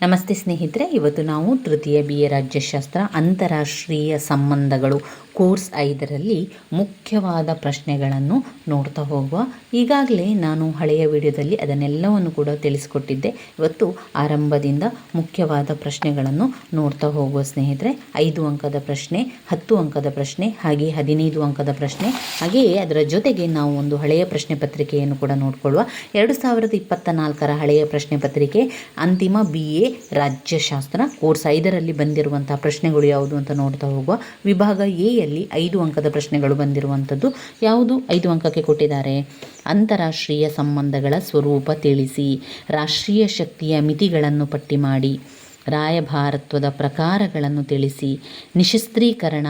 ನಮಸ್ತೆ ಸ್ನೇಹಿತರೆ ಇವತ್ತು ನಾವು ತೃತೀಯ ಬಿ ಎ ರಾಜ್ಯಶಾಸ್ತ್ರ ಅಂತಾರಾಷ್ಟ್ರೀಯ ಸಂಬಂಧಗಳು ಕೋರ್ಸ್ ಐದರಲ್ಲಿ ಮುಖ್ಯವಾದ ಪ್ರಶ್ನೆಗಳನ್ನು ನೋಡ್ತಾ ಹೋಗುವ. ಈಗಾಗಲೇ ನಾನು ಹಳೆಯ ವಿಡಿಯೋದಲ್ಲಿ ಅದನ್ನೆಲ್ಲವನ್ನು ಕೂಡ ತಿಳಿಸಿಕೊಟ್ಟಿದ್ದೆ. ಇವತ್ತು ಆರಂಭದಿಂದ ಮುಖ್ಯವಾದ ಪ್ರಶ್ನೆಗಳನ್ನು ನೋಡ್ತಾ ಹೋಗುವ ಸ್ನೇಹಿತರೆ, ಐದು ಅಂಕದ ಪ್ರಶ್ನೆ, ಹತ್ತು ಅಂಕದ ಪ್ರಶ್ನೆ, ಹಾಗೆ ಹದಿನೈದು ಅಂಕದ ಪ್ರಶ್ನೆ, ಹಾಗೆಯೇ ಅದರ ಜೊತೆಗೆ ನಾವು ಒಂದು ಹಳೆಯ ಪ್ರಶ್ನೆ ಪತ್ರಿಕೆಯನ್ನು ಕೂಡ ನೋಡಿಕೊಳ್ಳುವ. ಎರಡು ಸಾವಿರದ ಇಪ್ಪತ್ತ ನಾಲ್ಕರ ಹಳೆಯ ಪ್ರಶ್ನೆ ಪತ್ರಿಕೆ, ಅಂತಿಮ ಬಿ ಎ ರಾಜ್ಯಶಾಸ್ತ್ರ. ಕೋರ್ಸ್ ಐದರಲ್ಲಿ ಬಂದಿರುವಂತಹ ಪ್ರಶ್ನೆಗಳು ಯಾವುದು ಅಂತ ನೋಡ್ತಾ ಹೋಗುವ. ವಿಭಾಗ ಎ ಯಲ್ಲಿ ಐದು ಅಂಕದ ಪ್ರಶ್ನೆಗಳು ಬಂದಿರುವಂಥದ್ದು. ಯಾವುದು? ಐದು ಅಂಕಕ್ಕೆ ಕೊಟ್ಟಿದ್ದಾರೆ. ಅಂತಾರಾಷ್ಟ್ರೀಯ ಸಂಬಂಧಗಳ ಸ್ವರೂಪ ತಿಳಿಸಿ. ರಾಷ್ಟ್ರೀಯ ಶಕ್ತಿಯ ಮಿತಿಗಳನ್ನು ಪಟ್ಟಿ ಮಾಡಿ. ರಾಯಭಾರತ್ವದ ಪ್ರಕಾರಗಳನ್ನು ತಿಳಿಸಿ. ನಿಶಸ್ತ್ರೀಕರಣ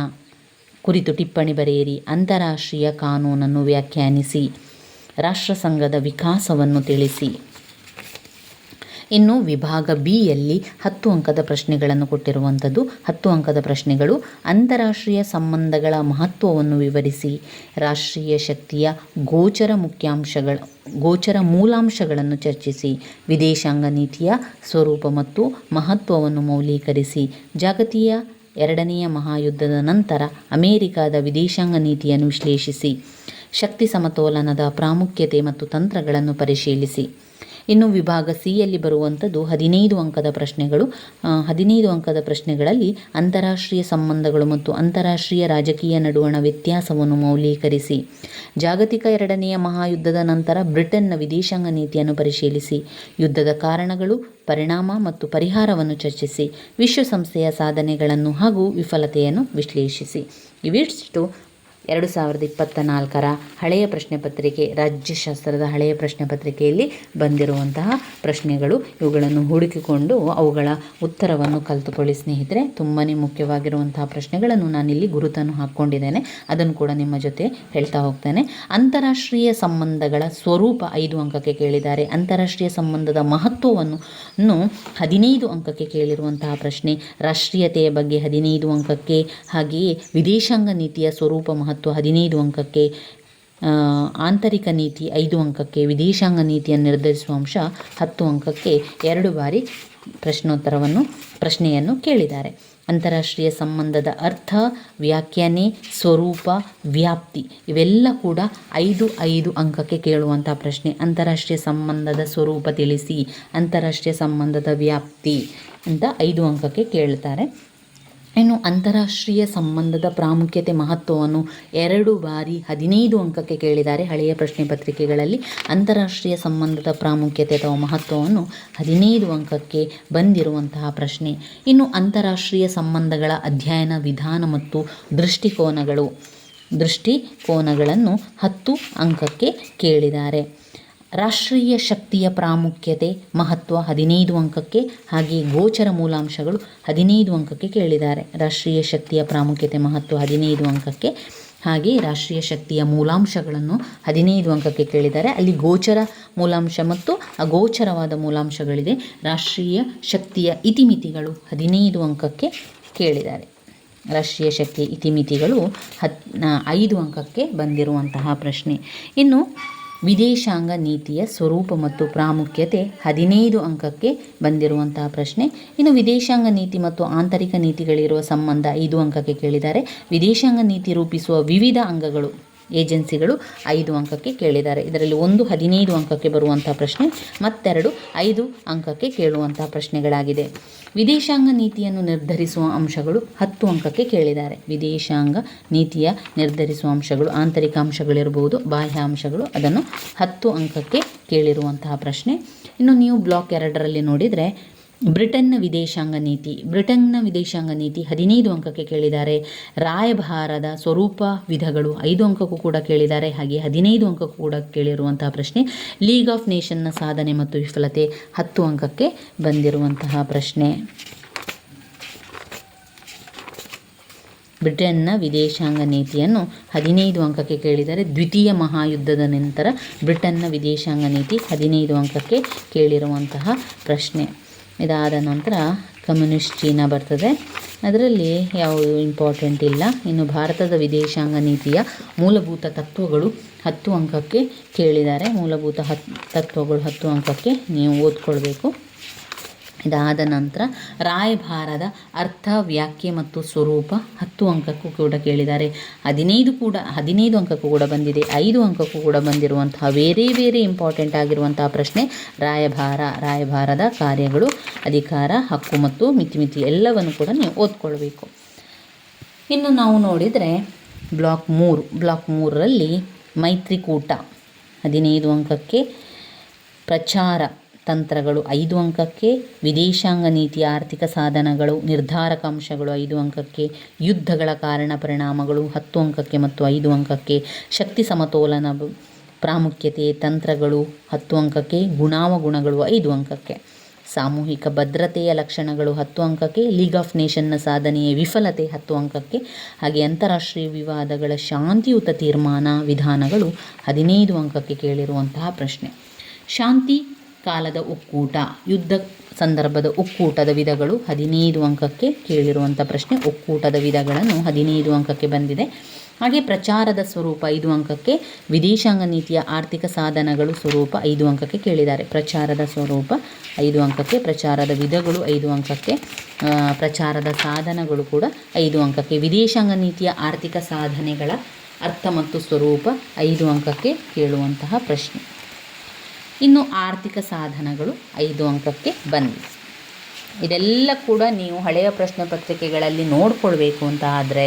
ಕುರಿತು ಟಿಪ್ಪಣಿ ಬರೆಯಿರಿ. ಅಂತಾರಾಷ್ಟ್ರೀಯ ಕಾನೂನನ್ನು ವ್ಯಾಖ್ಯಾನಿಸಿ. ರಾಷ್ಟ್ರಸಂಘದ ವಿಕಾಸವನ್ನು ತಿಳಿಸಿ. ಇನ್ನು ವಿಭಾಗ ಬಿಯಲ್ಲಿ ಹತ್ತು ಅಂಕದ ಪ್ರಶ್ನೆಗಳನ್ನು ಕೊಟ್ಟಿರುವಂಥದ್ದು. ಹತ್ತು ಅಂಕದ ಪ್ರಶ್ನೆಗಳು, ಅಂತಾರಾಷ್ಟ್ರೀಯ ಸಂಬಂಧಗಳ ಮಹತ್ವವನ್ನು ವಿವರಿಸಿ. ರಾಷ್ಟ್ರೀಯ ಶಕ್ತಿಯ ಗೋಚರ ಮುಖ್ಯಾಂಶಗಳ, ಗೋಚರ ಮೂಲಾಂಶಗಳನ್ನು ಚರ್ಚಿಸಿ. ವಿದೇಶಾಂಗ ನೀತಿಯ ಸ್ವರೂಪ ಮತ್ತು ಮಹತ್ವವನ್ನು ಮೌಲ್ಯೀಕರಿಸಿ. ಜಾಗತೀಯ ಎರಡನೆಯ ಮಹಾಯುದ್ಧದ ನಂತರ ಅಮೆರಿಕಾದ ವಿದೇಶಾಂಗ ನೀತಿಯನ್ನು ವಿಶ್ಲೇಷಿಸಿ. ಶಕ್ತಿ ಸಮತೋಲನದ ಪ್ರಾಮುಖ್ಯತೆ ಮತ್ತು ತಂತ್ರಗಳನ್ನು ಪರಿಶೀಲಿಸಿ. ಇನ್ನು ವಿಭಾಗ ಸಿಯಲ್ಲಿ ಬರುವಂಥದ್ದು ಹದಿನೈದು ಅಂಕದ ಪ್ರಶ್ನೆಗಳು. ಹದಿನೈದು ಅಂಕದ ಪ್ರಶ್ನೆಗಳಲ್ಲಿ ಅಂತಾರಾಷ್ಟ್ರೀಯ ಸಂಬಂಧಗಳು ಮತ್ತು ಅಂತಾರಾಷ್ಟ್ರೀಯ ರಾಜಕೀಯ ನಡುವಣ ವ್ಯತ್ಯಾಸವನ್ನು ಮೌಲ್ಯೀಕರಿಸಿ. ಜಾಗತಿಕ ಎರಡನೆಯ ಮಹಾಯುದ್ಧದ ನಂತರ ಬ್ರಿಟನ್ನ ವಿದೇಶಾಂಗ ನೀತಿಯನ್ನು ಪರಿಶೀಲಿಸಿ. ಯುದ್ಧದ ಕಾರಣಗಳು, ಪರಿಣಾಮ ಮತ್ತು ಪರಿಹಾರವನ್ನು ಚರ್ಚಿಸಿ. ವಿಶ್ವಸಂಸ್ಥೆಯ ಸಾಧನೆಗಳನ್ನು ಹಾಗೂ ವಿಫಲತೆಯನ್ನು ವಿಶ್ಲೇಷಿಸಿ. ಇವಿಷ್ಟು ಎರಡು ಸಾವಿರದ ಇಪ್ಪತ್ತ ನಾಲ್ಕರ ಹಳೆಯ ಪ್ರಶ್ನೆ ಪತ್ರಿಕೆ, ರಾಜ್ಯಶಾಸ್ತ್ರದ ಹಳೆಯ ಪ್ರಶ್ನೆ ಪತ್ರಿಕೆಯಲ್ಲಿ ಬಂದಿರುವಂತಹ ಪ್ರಶ್ನೆಗಳು. ಇವುಗಳನ್ನು ಹುಡುಕಿಕೊಂಡು ಅವುಗಳ ಉತ್ತರವನ್ನು ಕಲಿತುಕೊಳ್ಳಿ ಸ್ನೇಹಿತರೆ. ತುಂಬಾ ಮುಖ್ಯವಾಗಿರುವಂತಹ ಪ್ರಶ್ನೆಗಳನ್ನು ನಾನಿಲ್ಲಿ ಗುರುತನ್ನು ಹಾಕ್ಕೊಂಡಿದ್ದೇನೆ. ಅದನ್ನು ಕೂಡ ನಿಮ್ಮ ಜೊತೆ ಹೇಳ್ತಾ ಹೋಗ್ತೇನೆ. ಅಂತಾರಾಷ್ಟ್ರೀಯ ಸಂಬಂಧಗಳ ಸ್ವರೂಪ ಐದು ಅಂಕಕ್ಕೆ ಕೇಳಿದ್ದಾರೆ. ಅಂತಾರಾಷ್ಟ್ರೀಯ ಸಂಬಂಧದ ಮಹತ್ವವನ್ನು ಹದಿನೈದು ಅಂಕಕ್ಕೆ ಕೇಳಿರುವಂತಹ ಪ್ರಶ್ನೆ, ರಾಷ್ಟ್ರೀಯತೆಯ ಬಗ್ಗೆ ಹದಿನೈದು ಅಂಕಕ್ಕೆ, ಹಾಗೆಯೇ ವಿದೇಶಾಂಗ ನೀತಿಯ ಸ್ವರೂಪ ಮಹತ್ವ ಮತ್ತು ಹದಿನೈದು ಅಂಕಕ್ಕೆ ಆಂತರಿಕ ನೀತಿ ಐದು ಅಂಕಕ್ಕೆ, ವಿದೇಶಾಂಗ ನೀತಿಯನ್ನು ನಿರ್ಧರಿಸುವ ಅಂಶ ಹತ್ತು ಅಂಕಕ್ಕೆ ಎರಡು ಬಾರಿ ಪ್ರಶ್ನೋತ್ತರವನ್ನು, ಪ್ರಶ್ನೆಯನ್ನು ಕೇಳಿದ್ದಾರೆ. ಅಂತಾರಾಷ್ಟ್ರೀಯ ಸಂಬಂಧದ ಅರ್ಥ, ವ್ಯಾಖ್ಯಾನೆ, ಸ್ವರೂಪ, ವ್ಯಾಪ್ತಿ ಇವೆಲ್ಲ ಕೂಡ ಐದು ಐದು ಅಂಕಕ್ಕೆ ಕೇಳುವಂಥ ಪ್ರಶ್ನೆ. ಅಂತಾರಾಷ್ಟ್ರೀಯ ಸಂಬಂಧದ ಸ್ವರೂಪ ತಿಳಿಸಿ, ಅಂತಾರಾಷ್ಟ್ರೀಯ ಸಂಬಂಧದ ವ್ಯಾಪ್ತಿ ಅಂತ ಐದು ಅಂಕಕ್ಕೆ ಕೇಳ್ತಾರೆ. ಇನ್ನು ಅಂತಾರಾಷ್ಟ್ರೀಯ ಸಂಬಂಧದ ಪ್ರಾಮುಖ್ಯತೆ ಮಹತ್ವವನ್ನು ಎರಡು ಬಾರಿ ಹದಿನೈದು ಅಂಕಕ್ಕೆ ಕೇಳಿದ್ದಾರೆ. ಹಳೆಯ ಪ್ರಶ್ನೆ ಪತ್ರಿಕೆಗಳಲ್ಲಿ ಅಂತಾರಾಷ್ಟ್ರೀಯ ಸಂಬಂಧದ ಪ್ರಾಮುಖ್ಯತೆ ಅಥವಾ ಮಹತ್ವವನ್ನು ಹದಿನೈದು ಅಂಕಕ್ಕೆ ಬಂದಿರುವಂತಹ ಪ್ರಶ್ನೆ. ಇನ್ನು ಅಂತಾರಾಷ್ಟ್ರೀಯ ಸಂಬಂಧಗಳ ಅಧ್ಯಯನ ವಿಧಾನ ಮತ್ತು ದೃಷ್ಟಿಕೋನಗಳು. ದೃಷ್ಟಿಕೋನಗಳನ್ನು ಹತ್ತು ಅಂಕಕ್ಕೆ ಕೇಳಿದ್ದಾರೆ. ರಾಷ್ಟ್ರೀಯ ಶಕ್ತಿಯ ಪ್ರಾಮುಖ್ಯತೆ ಮಹತ್ವ ಹದಿನೈದು ಅಂಕಕ್ಕೆ ಹಾಗೆ ಗೋಚರ ಮೂಲಾಂಶಗಳು ಹದಿನೈದು ಅಂಕಕ್ಕೆ ಕೇಳಿದ್ದಾರೆ. ರಾಷ್ಟ್ರೀಯ ಶಕ್ತಿಯ ಪ್ರಾಮುಖ್ಯತೆ ಮಹತ್ವ ಹದಿನೈದು ಅಂಕಕ್ಕೆ ಹಾಗೆ ರಾಷ್ಟ್ರೀಯ ಶಕ್ತಿಯ ಮೂಲಾಂಶಗಳನ್ನು ಹದಿನೈದು ಅಂಕಕ್ಕೆ ಕೇಳಿದ್ದಾರೆ. ಅಲ್ಲಿ ಗೋಚರ ಮೂಲಾಂಶ ಮತ್ತು ಅಗೋಚರವಾದ ಮೂಲಾಂಶಗಳಿದೆ. ರಾಷ್ಟ್ರೀಯ ಶಕ್ತಿಯ ಇತಿಮಿತಿಗಳು ಹದಿನೈದು ಅಂಕಕ್ಕೆ ಕೇಳಿದ್ದಾರೆ. ರಾಷ್ಟ್ರೀಯ ಶಕ್ತಿಯ ಇತಿಮಿತಿಗಳು ಹತ್ ಐದು ಅಂಕಕ್ಕೆ ಬಂದಿರುವಂತಹ ಪ್ರಶ್ನೆ. ಇನ್ನು ವಿದೇಶಾಂಗ ನೀತಿಯ ಸ್ವರೂಪ ಮತ್ತು ಪ್ರಾಮುಖ್ಯತೆ ಹದಿನೈದು ಅಂಕಕ್ಕೆ ಬಂದಿರುವಂತಹ ಪ್ರಶ್ನೆ. ಇನ್ನು ವಿದೇಶಾಂಗ ನೀತಿ ಮತ್ತು ಆಂತರಿಕ ನೀತಿಗಳಿರುವ ಸಂಬಂಧ ಐದು ಅಂಕಕ್ಕೆ ಕೇಳಿದ್ದಾರೆ. ವಿದೇಶಾಂಗ ನೀತಿ ರೂಪಿಸುವ ವಿವಿಧ ಅಂಗಗಳು ಏಜೆನ್ಸಿಗಳು ಐದು ಅಂಕಕ್ಕೆ ಕೇಳಿದ್ದಾರೆ. ಇದರಲ್ಲಿ ಒಂದು ಹದಿನೈದು ಅಂಕಕ್ಕೆ ಬರುವಂಥ ಪ್ರಶ್ನೆ, ಮತ್ತೆರಡು ಐದು ಅಂಕಕ್ಕೆ ಕೇಳುವಂಥ ಪ್ರಶ್ನೆಗಳಾಗಿದೆ. ವಿದೇಶಾಂಗ ನೀತಿಯನ್ನು ನಿರ್ಧರಿಸುವ ಅಂಶಗಳು ಹತ್ತು ಅಂಕಕ್ಕೆ ಕೇಳಿದ್ದಾರೆ. ವಿದೇಶಾಂಗ ನೀತಿಯ ನಿರ್ಧರಿಸುವ ಅಂಶಗಳು ಆಂತರಿಕ ಅಂಶಗಳಿರಬಹುದು, ಬಾಹ್ಯ ಅಂಶಗಳು ಅದನ್ನು ಹತ್ತು ಅಂಕಕ್ಕೆ ಕೇಳಿರುವಂತಹ ಪ್ರಶ್ನೆ. ಇನ್ನು ನೀವು ಬ್ಲಾಕ್ ಎರಡರಲ್ಲಿ ನೋಡಿದರೆ ಬ್ರಿಟನ್ನ ವಿದೇಶಾಂಗ ನೀತಿ, ಬ್ರಿಟನ್ನ ವಿದೇಶಾಂಗ ನೀತಿ ಹದಿನೈದು ಅಂಕಕ್ಕೆ ಕೇಳಿದ್ದಾರೆ. ರಾಯಭಾರದ ಸ್ವರೂಪ ವಿಧಗಳು ಐದು ಅಂಕಕ್ಕೂ ಕೂಡ ಕೇಳಿದ್ದಾರೆ. ಹಾಗೆ ಹದಿನೈದು ಅಂಕಕ್ಕೂ ಕೂಡ ಕೇಳಿರುವಂತಹ ಪ್ರಶ್ನೆ, ಲೀಗ್ ಆಫ್ ನೇಷನ್ನ ಸಾಧನೆ ಮತ್ತು ವಿಫಲತೆ ಹತ್ತು ಅಂಕಕ್ಕೆ ಬಂದಿರುವಂತಹ ಪ್ರಶ್ನೆ. ಬ್ರಿಟನ್ನ ವಿದೇಶಾಂಗ ನೀತಿಯನ್ನು ಹದಿನೈದು ಅಂಕಕ್ಕೆ ಕೇಳಿದರೆ ದ್ವಿತೀಯ ಮಹಾಯುದ್ಧದ ನಂತರ ಬ್ರಿಟನ್ನ ವಿದೇಶಾಂಗ ನೀತಿ ಹದಿನೈದು ಅಂಕಕ್ಕೆ ಕೇಳಿರುವಂತಹ ಪ್ರಶ್ನೆ. ಇದಾದ ನಂತರ ಕಮ್ಯುನಿಸ್ಟ್ ಚೀನಾ ಬರ್ತದೆ. ಅದರಲ್ಲಿ ಯಾವುದು ಇಂಪಾರ್ಟೆಂಟ್ ಇಲ್ಲ. ಇನ್ನು ಭಾರತದ ವಿದೇಶಾಂಗ ನೀತಿಯ ಮೂಲಭೂತ ತತ್ವಗಳು ಹತ್ತು ಅಂಕಕ್ಕೆ ಕೇಳಿದ್ದಾರೆ. ಮೂಲಭೂತ ಹತ್ತು ತತ್ವಗಳು ಹತ್ತು ಅಂಕಕ್ಕೆ ನೀವು ಓದ್ಕೊಳ್ಬೇಕು. ಇದಾದ ನಂತರ ರಾಯಭಾರದ ಅರ್ಥ, ವ್ಯಾಖ್ಯೆ ಮತ್ತು ಸ್ವರೂಪ ಹತ್ತು ಅಂಕಕ್ಕೂ ಕೂಡ ಕೇಳಿದ್ದಾರೆ. ಹದಿನೈದು ಕೂಡ, ಹದಿನೈದು ಅಂಕಕ್ಕೂ ಕೂಡ ಬಂದಿದೆ. ಐದು ಅಂಕಕ್ಕೂ ಕೂಡ ಬಂದಿರುವಂತಹ ಬೇರೆ ಬೇರೆ ಇಂಪಾರ್ಟೆಂಟ್ ಆಗಿರುವಂತಹ ಪ್ರಶ್ನೆ ರಾಯಭಾರ, ರಾಯಭಾರದ ಕಾರ್ಯಗಳು, ಅಧಿಕಾರ, ಹಕ್ಕು ಮತ್ತು ಮಿತಿಮಿತಿ ಎಲ್ಲವನ್ನು ಕೂಡ ನೀವು ಓದ್ಕೊಳ್ಬೇಕು. ಇನ್ನು ನಾವು ನೋಡಿದರೆ ಬ್ಲಾಕ್ ಮೂರು ಬ್ಲಾಕ್ ಮೂರರಲ್ಲಿ ಮೈತ್ರಿಕೂಟ ಹದಿನೈದು ಅಂಕಕ್ಕೆ ಪ್ರಚಾರ. ತಂತ್ರಗಳು ಐದು ಅಂಕಕ್ಕೆ, ವಿದೇಶಾಂಗ ನೀತಿಯ ಆರ್ಥಿಕ ಸಾಧನಗಳು, ನಿರ್ಧಾರಕ ಅಂಶಗಳು ಐದು ಅಂಕಕ್ಕೆ, ಯುದ್ಧಗಳ ಕಾರಣ ಪರಿಣಾಮಗಳು ಹತ್ತು ಅಂಕಕ್ಕೆ ಮತ್ತು ಐದು ಅಂಕಕ್ಕೆ, ಶಕ್ತಿ ಸಮತೋಲನ ಪ್ರಾಮುಖ್ಯತೆ ತಂತ್ರಗಳು ಹತ್ತು ಅಂಕಕ್ಕೆ ಗುಣಾವಗುಣಗಳು ಐದು ಅಂಕಕ್ಕೆ. ಸಾಮೂಹಿಕ ಭದ್ರತೆಯ ಲಕ್ಷಣಗಳು ಹತ್ತು ಅಂಕಕ್ಕೆ, ಲೀಗ್ ಆಫ್ ನೇಷನ್ನ ಸಾಧನೆಯ ವಿಫಲತೆ ಹತ್ತು ಅಂಕಕ್ಕೆ, ಹಾಗೆ ಅಂತಾರಾಷ್ಟ್ರೀಯ ವಿವಾದಗಳ ಶಾಂತಿಯುತ ತೀರ್ಮಾನ ವಿಧಾನಗಳು ಹದಿನೈದು ಅಂಕಕ್ಕೆ ಕೇಳಿರುವಂತಹ ಪ್ರಶ್ನೆ. ಶಾಂತಿ ಕಾಲದ ಒಕ್ಕೂಟ, ಯುದ್ಧ ಸಂದರ್ಭದ ಒಕ್ಕೂಟದ ವಿಧಗಳು ಹದಿನೈದು ಅಂಕಕ್ಕೆ ಕೇಳಿರುವಂಥ ಪ್ರಶ್ನೆ. ಒಕ್ಕೂಟದ ವಿಧಗಳನ್ನು ಹದಿನೈದು ಅಂಕಕ್ಕೆ ಬಂದಿದೆ. ಹಾಗೆ ಪ್ರಚಾರದ ಸ್ವರೂಪ ಐದು ಅಂಕಕ್ಕೆ, ವಿದೇಶಾಂಗ ನೀತಿಯ ಆರ್ಥಿಕ ಸಾಧನಗಳು ಸ್ವರೂಪ ಐದು ಅಂಕಕ್ಕೆ ಕೇಳಿದ್ದಾರೆ. ಪ್ರಚಾರದ ಸ್ವರೂಪ ಐದು ಅಂಕಕ್ಕೆ, ಪ್ರಚಾರದ ವಿಧಗಳು ಐದು ಅಂಕಕ್ಕೆ ಪ್ರಚಾರದ ಸಾಧನಗಳು ಕೂಡ ಐದು ಅಂಕಕ್ಕೆ. ವಿದೇಶಾಂಗ ನೀತಿಯ ಆರ್ಥಿಕ ಸಾಧನೆಗಳ ಅರ್ಥ ಮತ್ತು ಸ್ವರೂಪ ಐದು ಅಂಕಕ್ಕೆ ಕೇಳುವಂತಹ ಪ್ರಶ್ನೆ. ಇನ್ನು ಆರ್ಥಿಕ ಸಾಧನಗಳು ಐದು ಅಂಕಕ್ಕೆ ಬಂದಿದೆ ಇದೆಲ್ಲ ಕೂಡ ನೀವು ಹಳೆಯ ಪ್ರಶ್ನೆ ಪತ್ರಿಕೆಗಳಲ್ಲಿ ನೋಡ್ಕೊಳ್ಬೇಕು ಅಂತ ಆದರೆ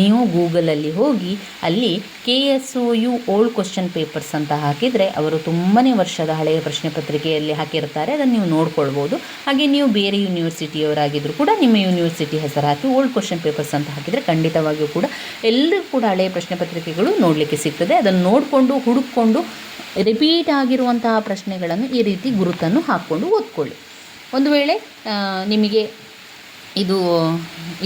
ನೀವು ಗೂಗಲಲ್ಲಿ ಹೋಗಿ ಅಲ್ಲಿ K S O U old question papers ಅಂತ ಹಾಕಿದರೆ ಅವರು ತುಂಬಾ ವರ್ಷದ ಹಳೆಯ ಪ್ರಶ್ನೆ ಪತ್ರಿಕೆಯಲ್ಲಿ ಹಾಕಿರ್ತಾರೆ, ಅದನ್ನು ನೀವು ನೋಡ್ಕೊಳ್ಬೋದು. ಹಾಗೆ ನೀವು ಬೇರೆ ಯೂನಿವರ್ಸಿಟಿಯವರಾಗಿದ್ದರೂ ಕೂಡ ನಿಮ್ಮ ಯೂನಿವರ್ಸಿಟಿ ಹೆಸರು ಹಾಕಿ ಓಲ್ಡ್ ಕ್ವಶನ್ ಪೇಪರ್ಸ್ ಅಂತ ಹಾಕಿದರೆ ಖಂಡಿತವಾಗಿಯೂ ಕೂಡ ಎಲ್ಲರೂ ಕೂಡ ಹಳೆಯ ಪ್ರಶ್ನೆ ಪತ್ರಿಕೆಗಳು ನೋಡಲಿಕ್ಕೆ ಸಿಗ್ತದೆ. ಅದನ್ನು ನೋಡಿಕೊಂಡು ಹುಡುಕೊಂಡು ರಿಪೀಟ್ ಆಗಿರುವಂತಹ ಪ್ರಶ್ನೆಗಳನ್ನು ಈ ರೀತಿ ಗುರುತನ್ನು ಹಾಕ್ಕೊಂಡು ಓದ್ಕೊಳ್ಳಿ. ಒಂದು ವೇಳೆ ನಿಮಗೆ ಇದು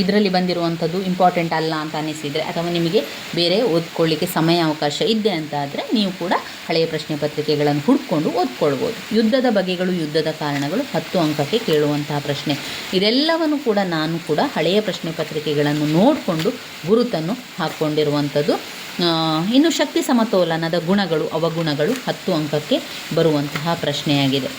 ಇದರಲ್ಲಿ ಬಂದಿರುವಂಥದ್ದು ಇಂಪಾರ್ಟೆಂಟ್ ಅಲ್ಲ ಅಂತ ಅನಿಸಿದರೆ ಅಥವಾ ನಿಮಗೆ ಬೇರೆ ಓದ್ಕೊಳ್ಳಿಕ್ಕೆ ಸಮಯ ಅವಕಾಶ ಇದೆ ಅಂತ ಆದರೆ ನೀವು ಕೂಡ ಹಳೆಯ ಪ್ರಶ್ನೆ ಪತ್ರಿಕೆಗಳನ್ನು ಹುಡ್ಕೊಂಡು ಓದ್ಕೊಳ್ಬೋದು. ಯುದ್ಧದ ಬಗೆಗಳು, ಯುದ್ಧದ ಕಾರಣಗಳು, ಹತ್ತು ಅಂಕಕ್ಕೆ ಕೇಳುವಂತಹ ಪ್ರಶ್ನೆ. ಇದೆಲ್ಲವನ್ನು ಕೂಡ ನಾನು ಕೂಡ ಹಳೆಯ ಪ್ರಶ್ನೆ ಪತ್ರಿಕೆಗಳನ್ನು ನೋಡಿಕೊಂಡು ಗುರುತನ್ನು ಹಾಕ್ಕೊಂಡಿರುವಂಥದ್ದು ಇನ್ನು ಶಕ್ತಿ ಸಮತೋಲನದ ಗುಣಗಳು, ಅವಗುಣಗಳು ಹತ್ತು ಅಂಕಕ್ಕೆ ಬರುವಂತಹ ಪ್ರಶ್ನೆಯಾಗಿದೆ.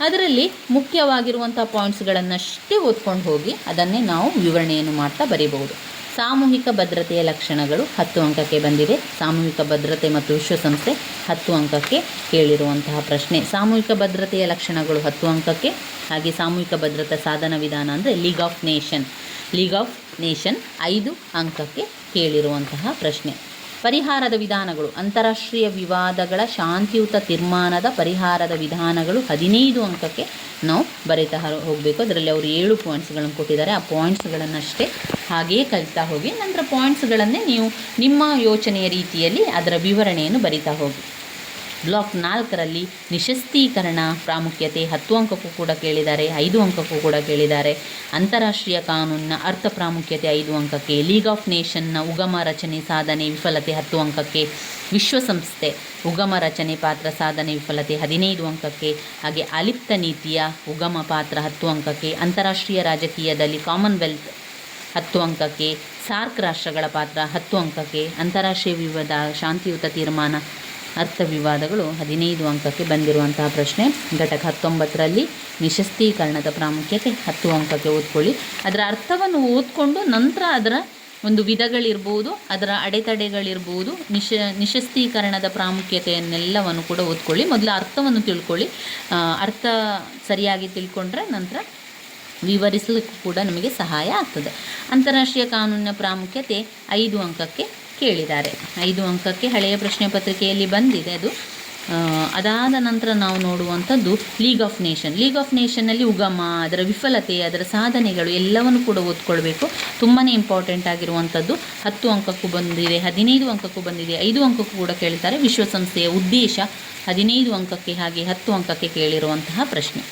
ಅದರಲ್ಲಿ ಮುಖ್ಯವಾಗಿರುವಂಥ ಪಾಯಿಂಟ್ಸ್ಗಳನ್ನಷ್ಟೇ ಓದ್ಕೊಂಡು ಹೋಗಿ ಅದನ್ನೇ ನಾವು ವಿವರಣೆಯನ್ನು ಮಾಡ್ತಾ ಬರೀಬಹುದು. ಸಾಮೂಹಿಕ ಭದ್ರತೆಯ ಲಕ್ಷಣಗಳು ಹತ್ತು ಅಂಕಕ್ಕೆ ಬಂದಿದೆ. ಸಾಮೂಹಿಕ ಭದ್ರತೆ ಮತ್ತು ವಿಶ್ವಸಂಸ್ಥೆ ಹತ್ತು ಅಂಕಕ್ಕೆ ಕೇಳಿರುವಂತಹ ಪ್ರಶ್ನೆ. ಸಾಮೂಹಿಕ ಭದ್ರತೆಯ ಲಕ್ಷಣಗಳು ಹತ್ತು ಅಂಕಕ್ಕೆ, ಹಾಗೆ ಸಾಮೂಹಿಕ ಭದ್ರತಾ ಸಾಧನ ವಿಧಾನ ಅಂದರೆ league of nation. League of nation ಐದು ಅಂಕಕ್ಕೆ ಕೇಳಿರುವಂತಹ ಪ್ರಶ್ನೆ. ಪರಿಹಾರದ ವಿಧಾನಗಳು. ಅಂತಾರಾಷ್ಟ್ರೀಯ ವಿವಾದಗಳ ಶಾಂತಿಯುತ ತೀರ್ಮಾನದ ಪರಿಹಾರದ ವಿಧಾನಗಳು ಹದಿನೈದು ಅಂಕಕ್ಕೆ ನಾವು ಬರೀತಾ ಹೋಗಬೇಕು. ಅದರಲ್ಲಿ ಅವರು ಏಳು ಪಾಯಿಂಟ್ಸ್ಗಳನ್ನು ಕೊಟ್ಟಿದ್ದಾರೆ. ಆ ಪಾಯಿಂಟ್ಸ್ಗಳನ್ನಷ್ಟೇ ಹಾಗೆಯೇ ಕಲಿತಾ ಹೋಗಿ, ನಂತರ ಪಾಯಿಂಟ್ಸ್ಗಳನ್ನೇ ನೀವು ನಿಮ್ಮ ಯೋಚನೆಯ ರೀತಿಯಲ್ಲಿ ಅದರ ವಿವರಣೆಯನ್ನು ಬರಿತಾ ಹೋಗಿ. ಬ್ಲಾಕ್ ನಾಲ್ಕರಲ್ಲಿ ನಿಶಸ್ತೀಕರಣ ಪ್ರಾಮುಖ್ಯತೆ ಹತ್ತು ಅಂಕಕ್ಕೂ ಕೂಡ ಕೇಳಿದ್ದಾರೆ, ಐದು ಅಂಕಕ್ಕೂ ಕೂಡ ಕೇಳಿದ್ದಾರೆ. ಅಂತಾರಾಷ್ಟ್ರೀಯ ಕಾನೂನಿನ ಅರ್ಥ ಪ್ರಾಮುಖ್ಯತೆ ಐದು ಅಂಕಕ್ಕೆ ಲೀಗ್ ಆಫ್ ನೇಷನ್ನ ಉಗಮ ರಚನೆ ಸಾಧನೆ ವಿಫಲತೆ ಹತ್ತು ಅಂಕಕ್ಕೆ, ವಿಶ್ವಸಂಸ್ಥೆ ಉಗಮ ರಚನೆ ಪಾತ್ರ ಸಾಧನೆ ವಿಫಲತೆ ಹದಿನೈದು ಅಂಕಕ್ಕೆ, ಹಾಗೆ ಅಲಿಪ್ತ ನೀತಿಯ ಉಗಮ ಪಾತ್ರ ಹತ್ತು ಅಂಕಕ್ಕೆ, ಅಂತಾರಾಷ್ಟ್ರೀಯ ರಾಜಕೀಯದಲ್ಲಿ ಕಾಮನ್ವೆಲ್ತ್ ಹತ್ತು ಅಂಕಕ್ಕೆ, ಸಾರ್ಕ್ ರಾಷ್ಟ್ರಗಳ ಪಾತ್ರ ಹತ್ತು ಅಂಕಕ್ಕೆ, ಅಂತಾರಾಷ್ಟ್ರೀಯ ವಿವಾದ ಶಾಂತಿಯುತ ತೀರ್ಮಾನ ಅರ್ಥ ವಿವಾದಗಳು ಹದಿನೈದು ಅಂಕಕ್ಕೆ ಬಂದಿರುವಂತಹ ಪ್ರಶ್ನೆ. ಘಟಕ ಹತ್ತೊಂಬತ್ತರಲ್ಲಿ ನಿಶಸ್ತೀಕರಣದ ಪ್ರಾಮುಖ್ಯತೆ ಹತ್ತು ಅಂಕಕ್ಕೆ ಓದ್ಕೊಳ್ಳಿ. ಅದರ ಅರ್ಥವನ್ನು ಓದ್ಕೊಂಡು ನಂತರ ಅದರ ಒಂದು ವಿಧಗಳಿರ್ಬೋದು, ಅದರ ಅಡೆತಡೆಗಳಿರ್ಬೋದು, ನಿಶ, ನಿಶಸ್ತೀಕರಣದ ಪ್ರಾಮುಖ್ಯತೆಯನ್ನೆಲ್ಲವನ್ನು ಕೂಡ ಓದ್ಕೊಳ್ಳಿ. ಮೊದಲು ಅರ್ಥವನ್ನು ತಿಳ್ಕೊಳ್ಳಿ. ಅರ್ಥ ಸರಿಯಾಗಿ ತಿಳ್ಕೊಂಡ್ರೆ ನಂತರ ವಿವರಿಸಲಿಕ್ಕೂ ಕೂಡ ನಮಗೆ ಸಹಾಯ ಆಗ್ತದೆ. ಅಂತಾರಾಷ್ಟ್ರೀಯ ಕಾನೂನಿನ ಪ್ರಾಮುಖ್ಯತೆ ಐದು ಅಂಕಕ್ಕೆ ಕೇಳಿದ್ದಾರೆ. ಐದು ಅಂಕಕ್ಕೆ ಹಳೆಯ ಪ್ರಶ್ನೆ ಪತ್ರಿಕೆಯಲ್ಲಿ ಬಂದಿದೆ ಅದು. ಅದಾದ ನಂತರ ನಾವು ನೋಡುವಂಥದ್ದು league of nation league of ನೇಷನ್ನಲ್ಲಿ ಉಗಮ, ಅದರ ವಿಫಲತೆ, ಅದರ ಸಾಧನೆಗಳು ಎಲ್ಲವನ್ನು ಕೂಡ ಓದ್ಕೊಳ್ಬೇಕು. ತುಂಬಾ ಇಂಪಾರ್ಟೆಂಟ್ ಆಗಿರುವಂಥದ್ದು ಹತ್ತು ಅಂಕಕ್ಕೂ ಬಂದಿದೆ, ಹದಿನೈದು ಅಂಕಕ್ಕೂ ಬಂದಿದೆ, ಐದು ಅಂಕಕ್ಕೂ ಕೂಡ ಕೇಳ್ತಾರೆ. ವಿಶ್ವಸಂಸ್ಥೆಯ ಉದ್ದೇಶ ಹದಿನೈದು ಅಂಕಕ್ಕೆ ಹಾಗೆ ಹತ್ತು ಅಂಕಕ್ಕೆ ಕೇಳಿರುವಂತಹ ಪ್ರಶ್ನೆ.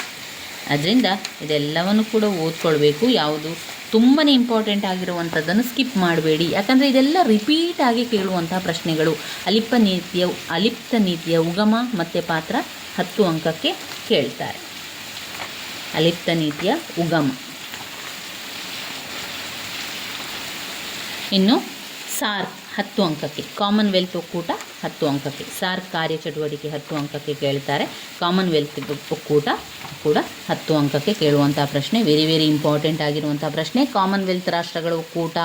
ಅದರಿಂದ ಇದೆಲ್ಲವನ್ನು ಕೂಡ ಓದ್ಕೊಳ್ಬೇಕು. ಯಾವುದು ತುಂಬಾ ಇಂಪಾರ್ಟೆಂಟ್ ಆಗಿರುವಂಥದ್ದನ್ನು ಸ್ಕಿಪ್ ಮಾಡಬೇಡಿ. ಯಾಕಂದರೆ ಇದೆಲ್ಲ ರಿಪೀಟ್ ಆಗಿ ಕೇಳುವಂತಹ ಪ್ರಶ್ನೆಗಳು. ಅಲಿಪ್ತ ನೀತಿಯ ಅಲಿಪ್ತ ನೀತಿಯ ಉಗಮ ಮತ್ತು ಪಾತ್ರ ಹತ್ತು ಅಂಕಕ್ಕೆ ಕೇಳ್ತಾರೆ. ಅಲಿಪ್ತ ನೀತಿಯ ಉಗಮ. ಇನ್ನು ಸಾರ್ಕ್. ಹತ್ತು ಅಂಕಕ್ಕೆ ಕಾಮನ್ವೆಲ್ತ್ ಒಕ್ಕೂಟ ಹತ್ತು ಅಂಕಕ್ಕೆ ಸಾರ್ಕ್ ಕಾರ್ಯಚಟುವಟಿಕೆ ಹತ್ತು ಅಂಕಕ್ಕೆ ಕೇಳ್ತಾರೆ. ಕಾಮನ್ವೆಲ್ತ್ ಒಕ್ಕೂಟ ಕೂಡ ಹತ್ತು ಅಂಕಕ್ಕೆ ಕೇಳುವಂಥ ಪ್ರಶ್ನೆ ವೆರಿ ವೆರಿ ಇಂಪಾರ್ಟೆಂಟ್ ಆಗಿರುವಂಥ ಪ್ರಶ್ನೆ. ಕಾಮನ್ವೆಲ್ತ್ ರಾಷ್ಟ್ರಗಳ ಒಕ್ಕೂಟ,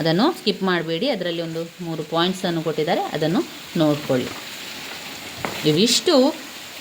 ಅದನ್ನು ಸ್ಕಿಪ್ ಮಾಡಬೇಡಿ. ಅದರಲ್ಲಿ ಒಂದು ಮೂರು ಪಾಯಿಂಟ್ಸನ್ನು ಕೊಟ್ಟಿದ್ದಾರೆ. ಅದನ್ನು ನೋಡಿಕೊಳ್ಳಿ. ಇವಿಷ್ಟು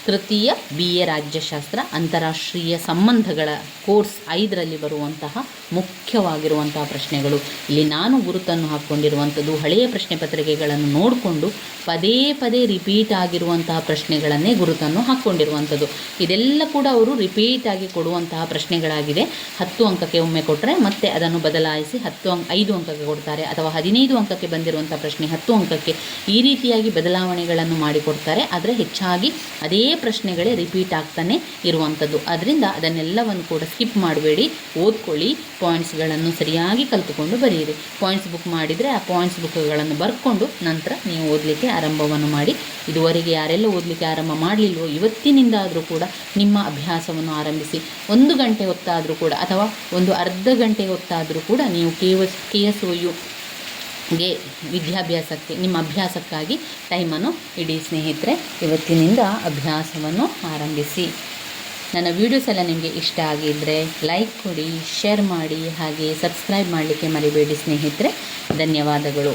ತೃತೀಯ ಬಿ ಎ ರಾಜ್ಯಶಾಸ್ತ್ರ ಅಂತಾರಾಷ್ಟ್ರೀಯ ಸಂಬಂಧಗಳ ಕೋರ್ಸ್ ಐದರಲ್ಲಿ ಬರುವಂತಹ ಮುಖ್ಯವಾಗಿರುವಂತಹ ಪ್ರಶ್ನೆಗಳು. ಇಲ್ಲಿ ನಾನು ಗುರುತನ್ನು ಹಾಕ್ಕೊಂಡಿರುವಂಥದ್ದು ಹಳೆಯ ಪ್ರಶ್ನೆ ಪತ್ರಿಕೆಗಳನ್ನು ನೋಡಿಕೊಂಡು ಪದೇ ಪದೇ ರಿಪೀಟ್ ಆಗಿರುವಂತಹ ಪ್ರಶ್ನೆಗಳನ್ನೇ ಗುರುತನ್ನು ಹಾಕ್ಕೊಂಡಿರುವಂಥದ್ದು ಇದೆಲ್ಲ ಕೂಡ ಅವರು ರಿಪೀಟ್ ಆಗಿ ಕೊಡುವಂತಹ ಪ್ರಶ್ನೆಗಳಾಗಿದೆ. ಹತ್ತು ಅಂಕಕ್ಕೆ ಒಮ್ಮೆ ಕೊಟ್ಟರೆ ಮತ್ತೆ ಅದನ್ನು ಬದಲಾಯಿಸಿ ಹತ್ತು ಅಂಕ, ಐದು ಅಂಕಕ್ಕೆ ಕೊಡ್ತಾರೆ ಅಥವಾ ಹದಿನೈದು ಅಂಕಕ್ಕೆ ಬಂದಿರುವಂಥ ಪ್ರಶ್ನೆ ಹತ್ತು ಅಂಕಕ್ಕೆ ಈ ರೀತಿಯಾಗಿ ಬದಲಾವಣೆಗಳನ್ನು ಮಾಡಿಕೊಡ್ತಾರೆ. ಆದರೆ ಹೆಚ್ಚಾಗಿ ಅದೇ ಪ್ರಶ್ನೆಗಳೇ ರಿಪೀಟ್ ಆಗ್ತಾನೆ ಇರುವಂಥದ್ದು ಅದರಿಂದ ಅದನ್ನೆಲ್ಲವನ್ನು ಕೂಡ ಸ್ಕಿಪ್ ಮಾಡಬೇಡಿ. ಓದ್ಕೊಳ್ಳಿ. ಪಾಯಿಂಟ್ಸ್ಗಳನ್ನು ಸರಿಯಾಗಿ ಕಲಿತುಕೊಂಡು ಬರೆಯಿರಿ. ಪಾಯಿಂಟ್ಸ್ ಬುಕ್ ಮಾಡಿದರೆ ಆ ಪಾಯಿಂಟ್ಸ್ ಬುಕ್ಗಳನ್ನು ಬರ್ಕೊಂಡು ನಂತರ ನೀವು ಓದಲಿಕ್ಕೆ ಆರಂಭವನ್ನು ಮಾಡಿ. ಇದುವರೆಗೆ ಯಾರೆಲ್ಲ ಓದಲಿಕ್ಕೆ ಆರಂಭ ಮಾಡಲಿಲ್ವೋ ಇವತ್ತಿನಿಂದ ಆದರೂ ಕೂಡ ನಿಮ್ಮ ಅಭ್ಯಾಸವನ್ನು ಆರಂಭಿಸಿ. ಒಂದು ಗಂಟೆ ಹೊತ್ತಾದರೂ ಕೂಡ ಅಥವಾ ಒಂದು ಅರ್ಧ ಗಂಟೆ ಹೊತ್ತಾದರೂ ಕೂಡ ನೀವು K S K S O U ಗೆ ವಿದ್ಯಾಭ್ಯಾಸಕ್ಕೆ, ನಿಮ್ಮ ಅಭ್ಯಾಸಕ್ಕಾಗಿ ಟೈಮನ್ನು ಇಡಿ ಸ್ನೇಹಿತರೆ. ಇವತ್ತಿನಿಂದ ಅಭ್ಯಾಸವನ್ನು ಆರಂಭಿಸಿ. ನನ್ನ ವೀಡಿಯೋಸ್ ಎಲ್ಲ ನಿಮಗೆ ಇಷ್ಟ ಆಗಿದ್ದರೆ ಲೈಕ್ ಕೊಡಿ ಶೇರ್ ಮಾಡಿ, ಹಾಗೆ ಸಬ್ಸ್ಕ್ರೈಬ್ ಮಾಡಲಿಕ್ಕೆ ಮರಿಬೇಡಿ ಸ್ನೇಹಿತರೆ. ಧನ್ಯವಾದಗಳು.